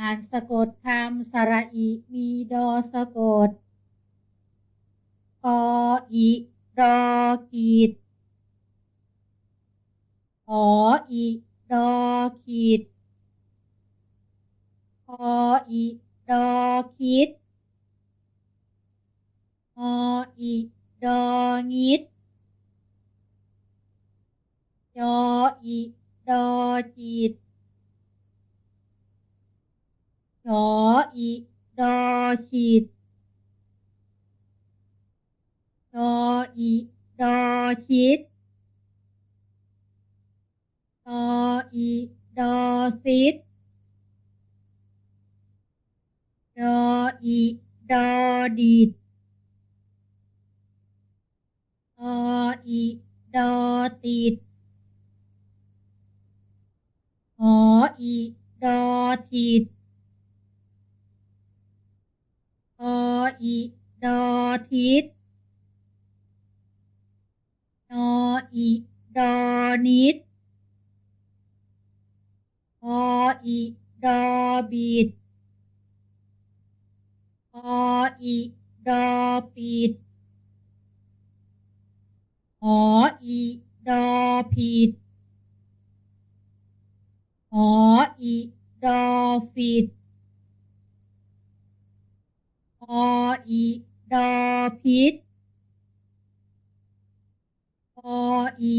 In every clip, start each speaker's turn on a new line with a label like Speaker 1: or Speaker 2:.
Speaker 1: อ่านสะกดคำสระอีมีดอสะกดกออีดอขีดหออีดอขีดพออีดอคิดออีดองิดจออีดอจิตช ออีดอฉีดชออีดอชิดชออีดอซิดดออีดอดีดออีดอติดหออีดอทิด ออีดอทิดนออีดอนิดออีดอบิดออีดอปิดหออีดอผิดหออีดอฟิด อีดอพิษหออี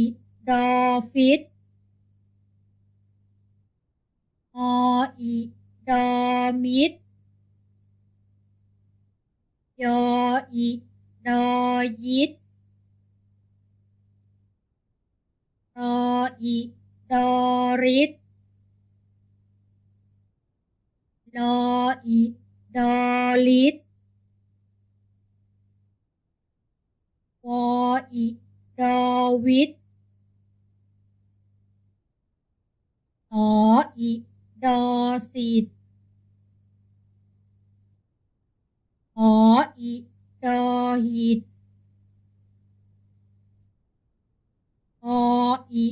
Speaker 1: ดอฟิตออีดอมิดยออีดอยิดรออีดอริดลออีดอลิด ออีดอวิดหออีดอสิดหออีดอหิดหออี